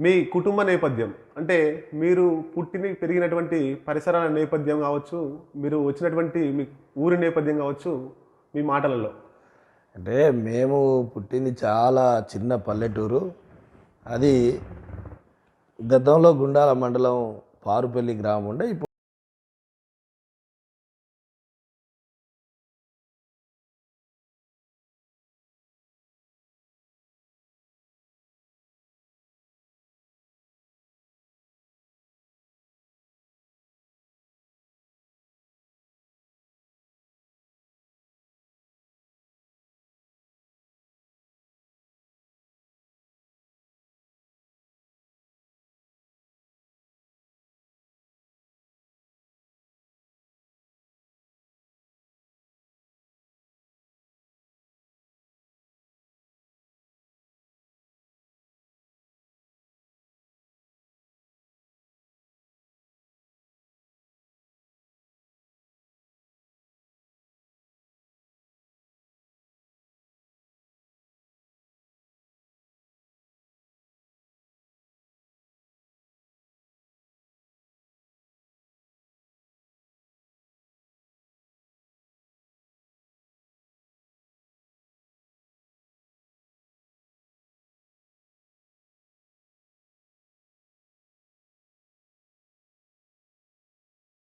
మీ కుటుంబ నేపథ్యం. అంటే మీరు పుట్టిన పెరిగినటువంటి పరిసరాల నేపథ్యం కావచ్చు మీరు వచ్చినటువంటి మీ ఊరి నేపథ్యం కావచ్చు మీ మాటలలో. అంటే మేము పుట్టింది చాలా చిన్న పల్లెటూరు. అది గతంలో గుండాల మండలం పారుపల్లి గ్రామం ఉండే ఇప్పుడు